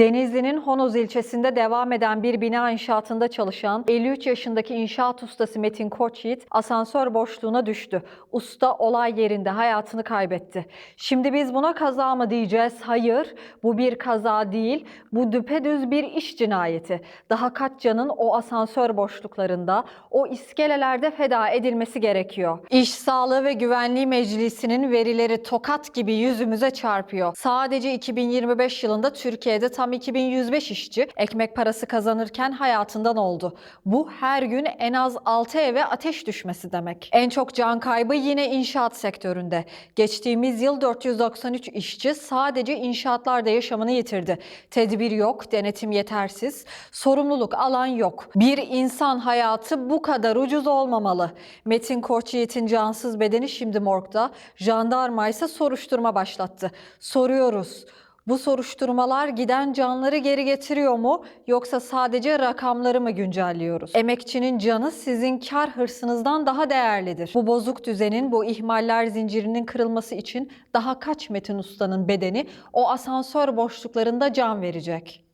Denizli'nin Honoz ilçesinde devam eden bir bina inşaatında çalışan 53 yaşındaki inşaat ustası Metin Koçyiğit asansör boşluğuna düştü. Usta olay yerinde hayatını kaybetti. Şimdi biz buna kaza mı diyeceğiz? Hayır, bu bir kaza değil. Bu düpedüz bir iş cinayeti. Daha kaç canın o asansör boşluklarında, o iskelelerde feda edilmesi gerekiyor. İş Sağlığı ve Güvenliği Meclisi'nin verileri tokat gibi yüzümüze çarpıyor. Sadece 2025 yılında Türkiye'de tam 2105 işçi ekmek parası kazanırken hayatından oldu. Bu her gün en az 6 eve ateş düşmesi demek. En çok can kaybı yine inşaat sektöründe. Geçtiğimiz yıl 493 işçi sadece inşaatlarda yaşamını yitirdi. Tedbir yok, denetim yetersiz, sorumluluk alan yok. Bir insan hayatı bu kadar ucuz olmamalı. Metin Koçyiğit'in cansız bedeni şimdi morgda, jandarma ise soruşturma başlattı. Soruyoruz. Bu soruşturmalar giden canları geri getiriyor mu yoksa sadece rakamları mı güncelliyoruz? Emekçinin canı sizin kar hırsınızdan daha değerlidir. Bu bozuk düzenin, bu ihmaller zincirinin kırılması için daha kaç Metin Usta'nın bedeni o asansör boşluklarında can verecek?